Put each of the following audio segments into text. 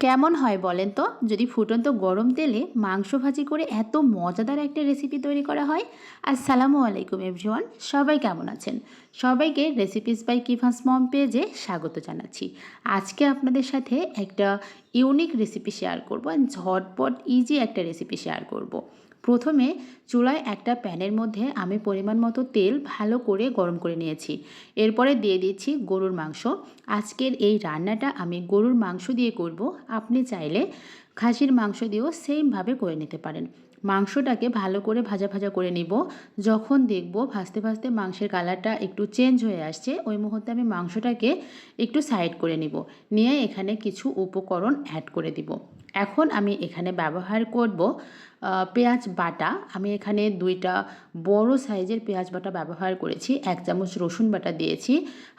কেমন হয় বলেন তো? যদি ফুটন্ত গরম তেলে মাংস ভাজি করে এত মজাদার একটা রেসিপি তৈরি করা হয়। আসসালামু আলাইকুম এভরিওয়ান সবাই কেমন আছেন? সবাইকে রেসিপিস বাই কিফাস মম পেজে স্বাগত জানাচ্ছি। আজকে আপনাদের সাথে একটা ইউনিক রেসিপি শেয়ার করব ঝটপট ইজি একটা রেসিপি শেয়ার করব। প্রথমে চুলায় একটা প্যানের মধ্যে আমি পরিমাণ মতো তেল ভালো করে গরম করে নিয়েছি। এরপরে দিয়ে দিচ্ছি গরুর মাংস। আজকের এই রান্নাটা আমি গরুর মাংস দিয়ে করব। আপনি চাইলে খাসির মাংস দিয়েও সেমভাবে করে নিতে পারেন। মাংসটাকে ভালো করে ভাজা ভাজা করে নিব। যখন দেখব ভাজতে ভাজতে মাংসের কালারটা একটু চেঞ্জ হয়ে আসছে, ওই মুহূর্তে আমি মাংসটাকে একটু সাইড করে নিব। নিয়ে এখানে কিছু উপকরণ অ্যাড করে দিব। এখন আমি এখানে ব্যবহার করব পেঁয়াজ বাটা। আমি এখানে দুইটা বড় সাইজের পেঁয়াজ বাটা ব্যবহার করেছি। এক চামচ রসুন বাটা দিয়েছি।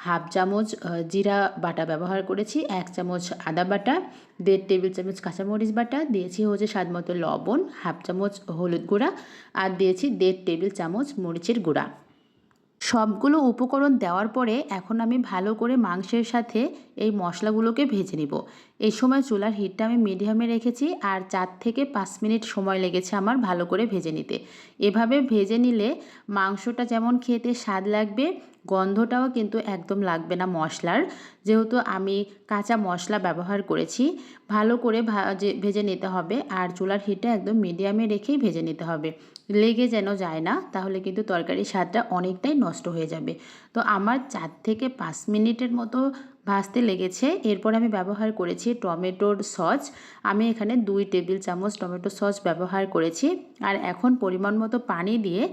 হাফ চামচ জিরা বাটা ব্যবহার করেছি। এক চামচ আদা বাটা। দেড় টেবিল চামচ কাঁচামরিচ বাটা। দিয়েছি হচ্ছে স্বাদ মতো লবণ। হাফ চামচ হলুদ গুঁড়া। আর দিয়েছি দেড় টেবিল চামচ মরিচের গুঁড়া। সবগুলো উপকরণ দেওয়ার পরে এখন আমি ভালো করে মাংসের সাথে এই মশলাগুলোকে ভেজে নিব। এই সময় চুলার হিটটা আমি মিডিয়ামে রেখেছি আর চার থেকে পাঁচ মিনিট সময় লেগেছে আমার ভালো করে ভেজে নিতে। এভাবে ভেজে নিলে মাংসটা যেমন খেতে স্বাদ লাগবে গন্ধটাও কিন্তু একদম লাগবে না মশলার। যেহেতু আমি কাঁচা মশলা ব্যবহার করেছি, ভালো করে ভাজে নিতে হবে আর চুলার হিটটা একদম মিডিয়ামে রেখেই ভেজে নিতে হবে। লেগে যেন যায় না, তাহলে কিন্তু তরকারির স্বাদটা অনেকটাই নষ্ট হয়ে যাবে। তো আমার চার থেকে পাঁচ মিনিটের মতো ভাজতে লেগেছে। এরপর আমি ব্যবহার করেছি টমেটোর সস। আমি এখানে দুই টেবিল চামচ টমেটো সস ব্যবহার করেছি। আর এখন পরিমাণ মতো পানি দিয়ে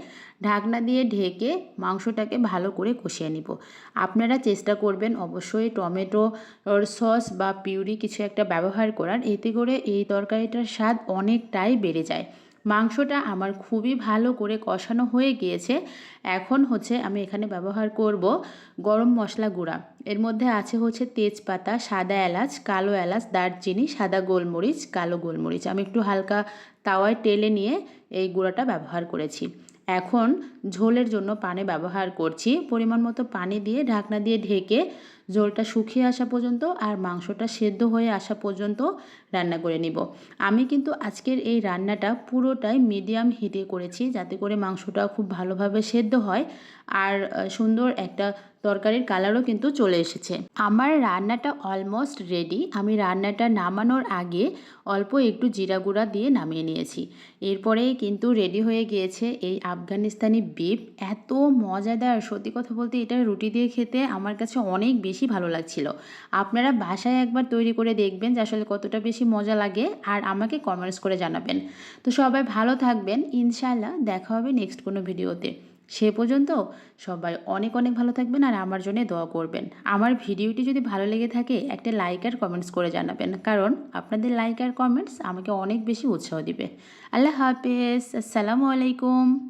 ঢাকনা দিয়ে ঢেকে মাংসটাকে ভালো করে কষিয়ে নিব। আপনারা চেষ্টা করবেন অবশ্যই টমেটোর সস বা পিউরি কিছু একটা ব্যবহার করার। এতে করে এই তরকারিটার স্বাদ অনেকটাই বেড়ে যায়। মাংসটা আমার খুবই ভালো করে কষানো হয়ে গিয়েছে। এখন হচ্ছে আমি এখানে ব্যবহার করব গরম মশলা গুঁড়া। এর মধ্যে আছে হচ্ছে তেজপাতা, সাদা এলাচ, কালো এলাচ, দারচিনি, সাদা গোলমরিচ, কালো গোলমরিচ। আমি একটু হালকা তাওয়ায় টেলে নিয়ে এই গুঁড়াটা ব্যবহার করেছি। এখন ঝোলের জন্য পানি ব্যবহার করছি। পরিমাণ মতো পানি দিয়ে ঢাকনা দিয়ে ঢেকে ঝোলটা শুকিয়ে আসা পর্যন্ত আর মাংসটা সেদ্ধ হয়ে আসা পর্যন্ত রান্না করে নিব। আমি কিন্তু আজকের এই রান্নাটা পুরোটাই মিডিয়াম হিটে করেছি যাতে করে মাংসটা খুব ভালোভাবে সেদ্ধ হয় আর সুন্দর একটা তরকারির কালারও কিন্তু চলে এসেছে। আমার রান্নাটা অলমোস্ট রেডি আমি রান্নাটা নামানোর আগে অল্প একটু জিরা গুঁড়া দিয়ে নামিয়ে নিয়েছি। এরপরেই কিন্তু রেডি হয়ে গিয়েছে এই আফগানিস্তানি বিফ এত মজাদার, সত্যি কথা বলতে এটা রুটি দিয়ে খেতে আমার কাছে অনেক বেশি ভালো লাগছিল। আপনারা বাসায় একবার তৈরি করে দেখবেন যে আসলে কতটা বেশি মজা লাগে আর আমাকে কমেন্টস করে জানাবেন। তো সবাই ভালো থাকবেন ইনশাল্লাহ দেখা হবে নেক্সট কোনো ভিডিওতে। সে পর্যন্ত সবাই অনেক অনেক ভালো থাকবেন আর আমার জন্য দোয়া করবেন। আমার ভিডিওটি যদি ভালো লেগে থাকে একটা লাইক আর কমেন্টস করে জানাবেন। কারণ আপনাদের লাইক আর কমেন্টস আমাকে অনেক বেশি উৎসাহ দিবে। আল্লাহ হাফেজ, আসসালামু আলাইকুম।